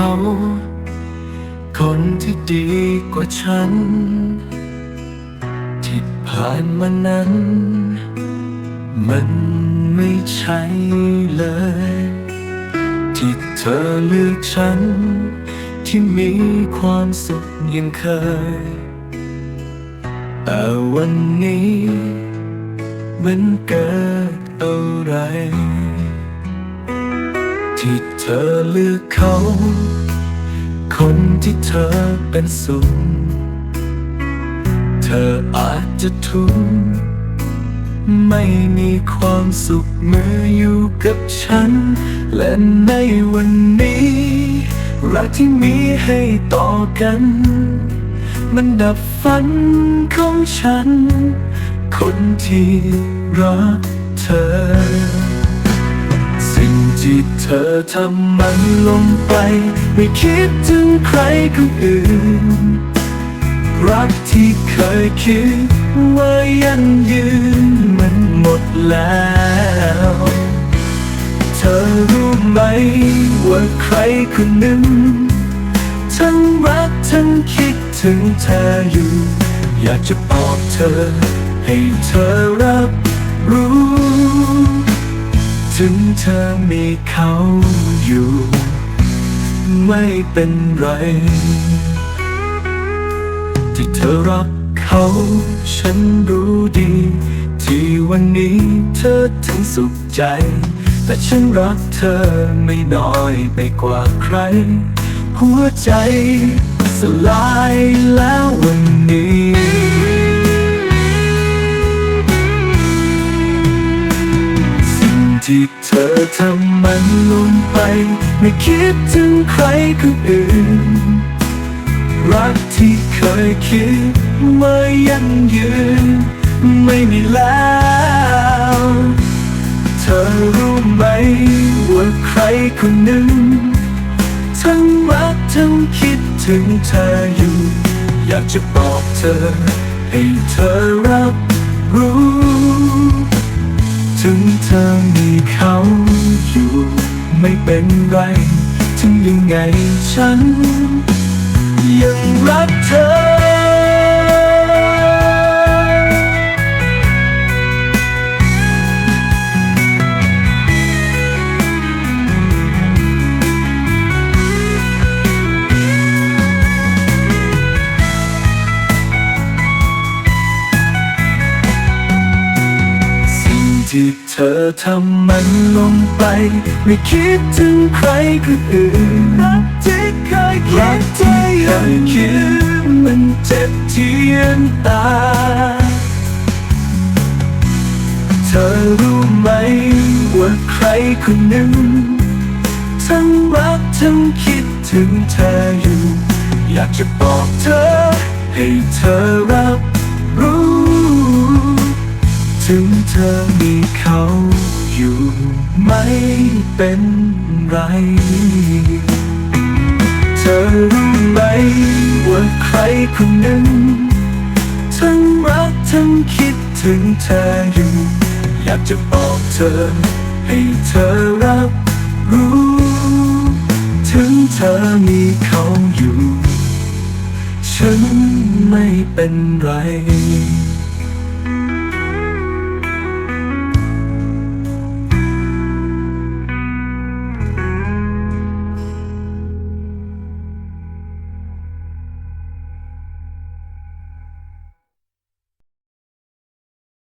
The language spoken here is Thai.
เขา คนที่ดีกว่าฉัน ที่ผ่านมานั้น มันไม่ใช่เลย ที่เธอเลือกฉัน ที่มีความสุขยังเคย แต่วันนี้มันเกิดอะไร ที่เธอเลือกเขา คนที่เธอเป็นสุขเธออาจจะทุกข์ไม่มีความสุขเมื่ออยู่กับฉัน และในวันนี้ รักที่มีให้ต่อกัน มันดับฝันของฉัน คนที่รักเธอ ธอทำมันลงไป ไม่คิดถึงใครคนอื่น รักที่เคยคิดว่ายังยืนมันหมดแล้ว เธอรู้ไหมว่าใครคนหนึ่ง ทั้งรักทั้งคิดถึงเธออยู่ อยากจะบอกเธอ ให้เธอรับรู้ ถึงเธอมีเขาอยู่ ไม่เป็นไร ที่เธอรักเขา ฉันรู้ดี ที่วันนี้เธอถึงสุขใจ แต่ฉันรักเธอไม่น้อยไปกว่าใคร หัวใจสลายแล้ว ทำมันลงไป ไม่คิดถึงใครคนอื่น รักที่เคยคิดว่ายังยืน ไม่มีแล้ว เธอรู้ไหมว่าใครคนหนึ่ง ทั้งรักทั้งคิดถึงเธออยู่ อยากจะบอกเธอ ให้เธอรับรู้ ถึงเธอมีเขา อยู่ ไม่เป็นไร ถึงยังไงฉัน ที่เธอทำมันลงไป ไม่คิดถึงใครคนอื่นรักที่เคยคิดที่เคยคิดมันเจ็บเทียนตา เธอรู้ไหมว่าใครคนหนึ่ง ทั้งรักทั้งคิดถึงเธออยู่ อยากจะบอกเธอให้เธอรับ ถึงเธอมีเขาอยู่ไม่เป็นไร เธอรู้ไหมว่าใครคนหนึ่ง ทั้งรักทั้งคิดถึงเธออยู่ อยากจะบอกเธอ ให้เธอรับรู้ ถึงเธอมีเขาอยู่ ฉันไม่เป็นไร